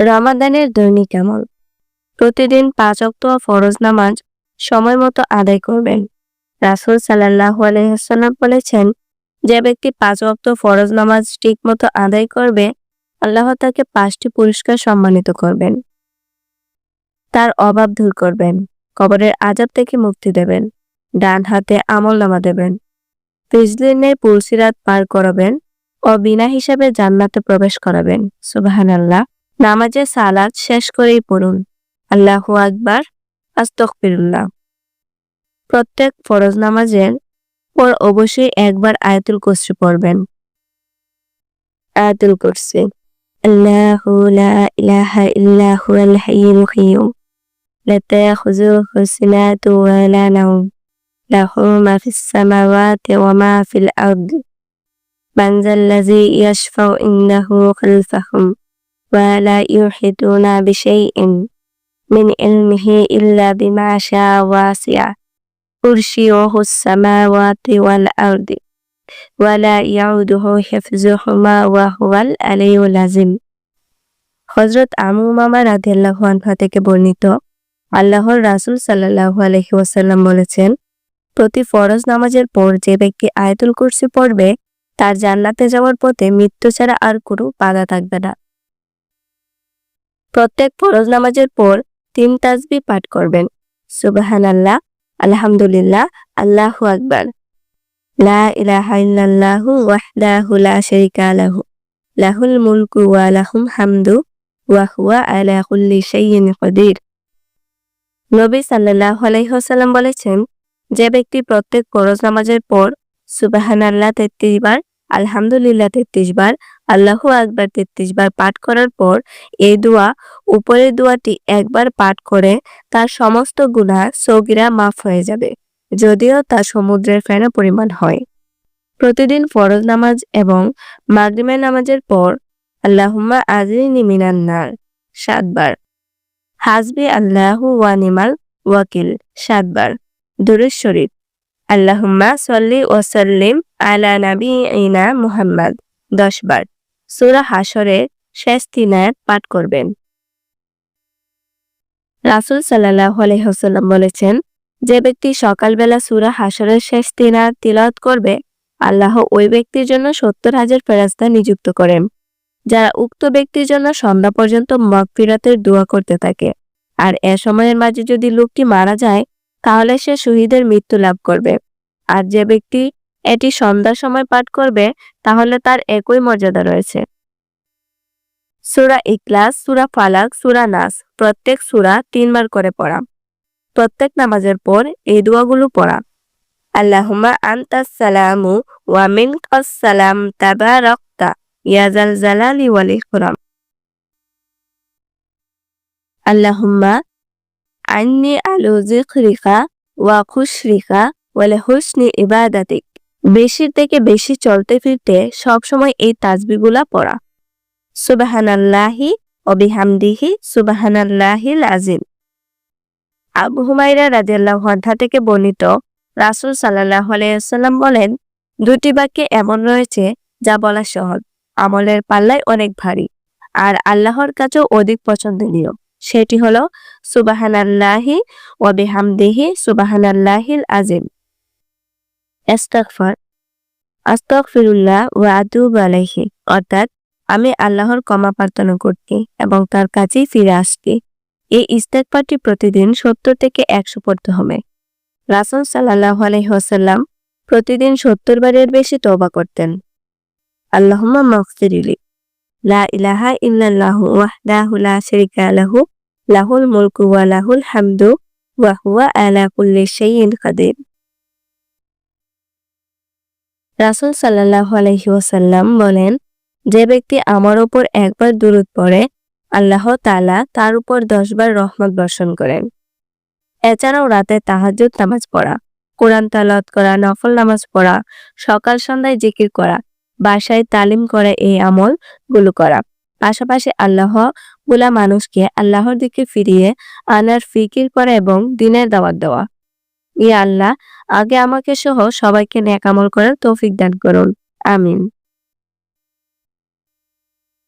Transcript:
রমাদানের দৈনিক আমল। প্রতিদিন পাঁচ অক্ত ফরজ নামাজ সময় মতো আদায় করবেন। রাসুল সাল্লাহ আলহাম বলেছেন, যে ব্যক্তি পাঁচ অক্ত ফরজ নামাজ ঠিক মতো আদায় করবে, আল্লাহ তাকে পাঁচটি পুরস্কার সম্মানিত করবেন। তার অভাব দূর করবেন, কবরের আজাব থেকে মুক্তি দেবেন, ডান হাতে আমল নামা দেবেন ফিজলিনের পুলসিরাত পার করাবেন ও বিনা হিসাবে জান্নাতে প্রবেশ করাবেন। সুবাহান আল্লাহ নামাজে সালাদ শেষ করেই পড়ুন। আল্লাহ আকবার আস্তকফিরুল্লাহ প্রত্যেক ফরজ নামাজের পর অবশ্যই একবার আয়াতুল কুরসি পড়বেন। আয়াতুল কুরসি, আল্লাহু লা ইলাহা ইল্লা হুয়াল কাইয়্যুম লা তাখুযুহু সিনাতু ওয়া লা নাওম, লাহু মা ফিস সামাওয়াতি ওয়া মা ফিল আরদি বিশাইইন মিন ইলমিহি ইল্লা বিমা শাআ ওয়াসি'a কুরসিয়ুহু সামাওয়াতি ওয়াল আরদি ওয়ালা ইয়াউদুহু হিফজুহুমা ওয়া হুয়াল আলিয়ুল আযীম হযরত আমু মামা রাদিয়াল্লাহু আনহা থেকে বর্ণিত আল্লাহর রাসূল সাল্লাল্লাহু আলাইহি ওয়াসাল্লাম বলেছেন, প্রতি ফরজ নামাজের পর যে ব্যক্তি আয়াতুল কুরসি পড়বে, তার জান্নাতে যাওয়ার পথে মৃত্যু ছাড়া আর কোনো বাধা থাকবে না। প্রত্যেক ফরজ নামাজের পর তিন তাজবি পাঠ করবেন। সুবাহান আল্লাহ আলহামদুলিল্লাহ, আল্লাহু আকবার। লা ইল্লাল্লাহু লাহুল হামদু বলেছেন, যে ব্যক্তি প্রত্যেক ফরজ নামাজের পর সুবহানাল্লাহ 33 বার, আলহামদুলিল্লাহ 33 বার আল্লাহু আকবার 33 বার পাঠ করার পর এই দোয়া, উপরের দোয়াটি একবার পাঠ করে তার সমস্ত গুনাহ সগিরা মাফ হয়ে যাবে, যদিও তা সমুদ্রের ফেনা পরিমাণ হয়। প্রতিদিন ফরজ নামাজ এবং মাগরিমের নামাজের পর আল্লাহুম্মা আজরিনি মিনান নার সাতবার হাসবি আল্লাহু ওয়ানিমাল ওয়াকিল সাতবার দুরুদ শরীফ, আল্লাহুম্মা সল্লি ওয়াসাল্লিম আলা ইনা মুহাম্মদ, দশ বার। সূরা হাসরের শেষ তিন আয়াত পাঠ করবেন। রাসূল সাল্লাল্লাহু আলাইহি ওয়াসাল্লাম বলেছেন, যে ব্যক্তি সকালবেলা সূরা হাসরের শেষ তিন আয়াত তিলাওয়াত করবে আল্লাহ ওই ব্যক্তির জন্য সত্তর হাজার ফেরেশতা নিযুক্ত করেন, যারা উক্ত ব্যক্তির জন্য সন্ধ্যা পর্যন্ত মাগফিরাতের দোয়া করতে থাকে। আর এ সময়ের মাঝে যদি লোকটি মারা যায়, তাহলে সে শহীদের মৃত্যু লাভ করবে। আর যে ব্যক্তি এটি সন্ধ্যার সময় পাঠ করবে, তাহলে তার একই মর্যাদা রয়েছে। সুরা ইকলাস সুরা ফালাক, সুরা নাস, প্রত্যেক সুরা তিনবার করে পড়া। প্রত্যেক নামাজের পর এই দোয়াগুলো পড়া। আল্লাহুম্মা আনতাস সালামু ওয়া মিনকাস সালাম তাবারাকতা, ইয়া জাল জালালি ওয়াল ইকরাম। আল্লাহুম্মা আন্নি আলু যিকরিকা ওয়া খুশরিকা ওয়াল হুসনি ইবাদাতিক। বেশি থেকে বেশি চলতে ফিরতে সবসময় এই তাজবিগুলা পড়া। সুবাহানাল্লাহি অবিহামদিহি সুবাহানাল্লাহিল আজিম আবু হুমাইরা রাদিয়াল্লাহু আনহা থেকে বর্ণিত রাসূল সাল্লাল্লাহু আলাইহি ওয়াসাল্লাম বলেন, দুটি বাক্যে এমন রয়েছে যা বলা সহজ, আমলের পাল্লায় অনেক ভারী আর আল্লাহর কাছেও অধিক পছন্দনীয়। সেটি হলো সুবাহানাল্লাহি ওয়া বিহামদিহি সুবাহানাল্লাহিল আজিম ইস্তাগফার আস্তাগফিরুল্লাহ ওয়া আতুবু আলাইহি। অর্থাৎ আমি আল্লাহর ক্ষমা প্রার্থনা করছি এবং তার কাছেই ফিরে আসছি। এই ইস্তেকবারটি প্রতিদিন সত্তর থেকে একশো পড়তে হবে। রাসুল সাল্লাহ আলহিহাসাল্লাম প্রতিদিন সত্তর বারের বেশি তওবা করতেন। আল্লাহুম্মা মাগফিরিলি লা ইলাহা ইল্লাল্লাহু ওয়াহদাহু লা শারীকা লাহু, লাহুল মুলকু ওয়া লাহুল হামদু, ওয়া হুয়া আলা কুল্লি শাইইন কাদির। রাসুল সাল্লাহ আলহি ওয়াসাল্লাম বলেন, যে ব্যক্তি আমার ওপর একবার দূরত পড়ে, আল্লাহ তালা তার উপর দশবার রহমত বর্ষণ করেন। এছাড়াও রাতে তাহাজুদ নামাজ পড়া, কোরআন তালাত করা, নফল নামাজ পড়া, সকাল সন্ধ্যায় জিকির করা, বাসায় তালিম করে এই আমলগুলো করা। পাশাপাশি আল্লাহগুলা মানুষকে আল্লাহর দিকে ফিরিয়ে আনার ফিকির করা এবং দিনের দাওয়াত দেওয়া। ইয়া আল্লাহ আগে আমাকে সহ সবাইকে ন্যাক আমল করার তৌফিক দান করুন। আমিন।